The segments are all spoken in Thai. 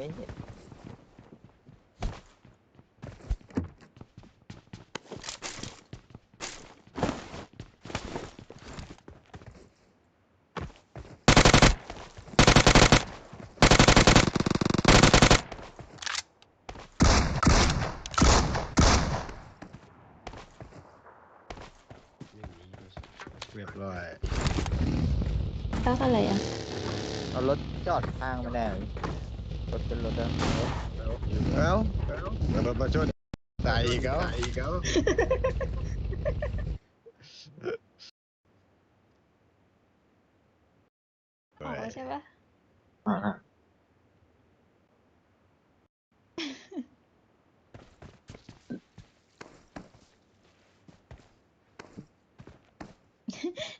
เห็น เรียบร้อย ตั้งอะไรอ่ะ เอารถจอดข้างไม่ได้เหรอ รถเป็นรถอะเอ้าแล้วรถมาชนตายอีกแล้วอีกแล้วออกแล้วใช่ปะอ่า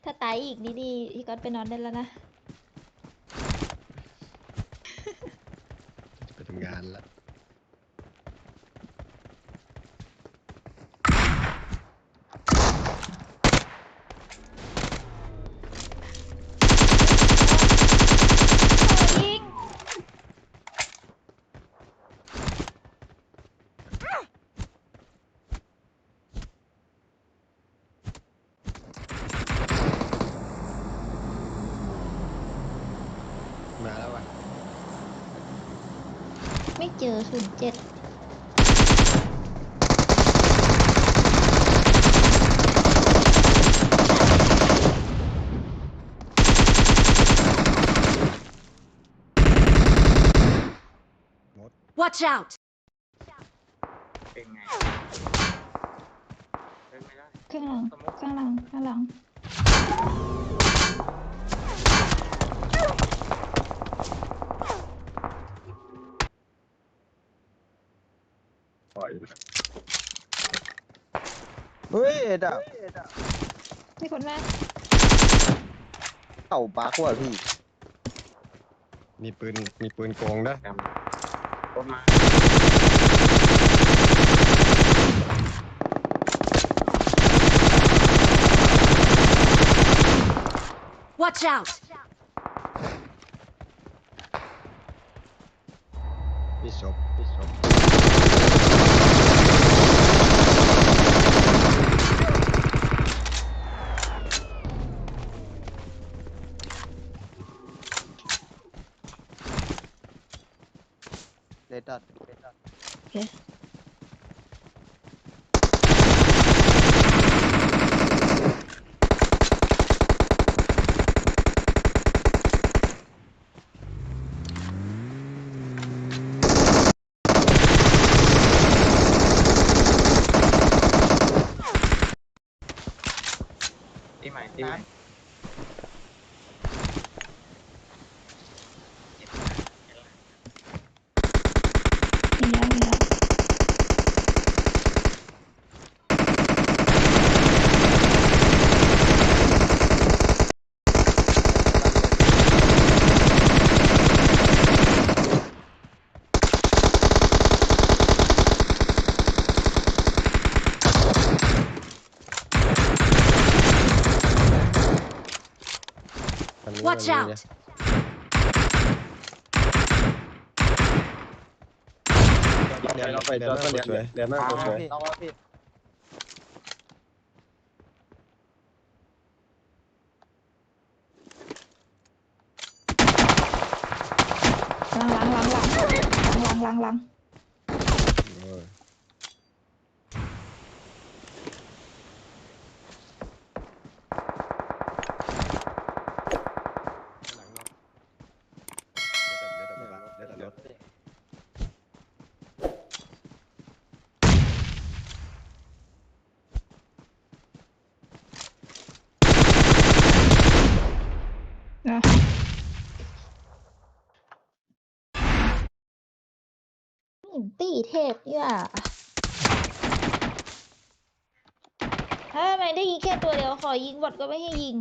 ถ้าตายอีกนี่ดีพี่ก๊อตไปนอนได้แล้วนะ จะไปทำงานละ ยิง มาแล้ววะ ไม่เจอศูนย์เจ็ด Watch out! เป็นไงเป็นไม่ได้ ข้างหลังข้างหลัง ข้างหลัง ปล่อยเฮ้ยเอ็ดอะมีคนมาเข่าปากว่ะพี่มีปืน มีปืนโกงนะรถมา Watch out! Bishop, Bishop. Later, later. Okay. ตีใหม่ตีใหม่มีแล้วมีแล้ว Watch out. Đèn nó phải cho nó đèn đèn nó có phải. Lăng lăng lăng lăng lăng lăng lăng นะนี่ตีเทพเนี่ยถ้าทำไมได้ยิงแค่ตัวเดียว ขอยิงบอดก็ไม่ให้ยิง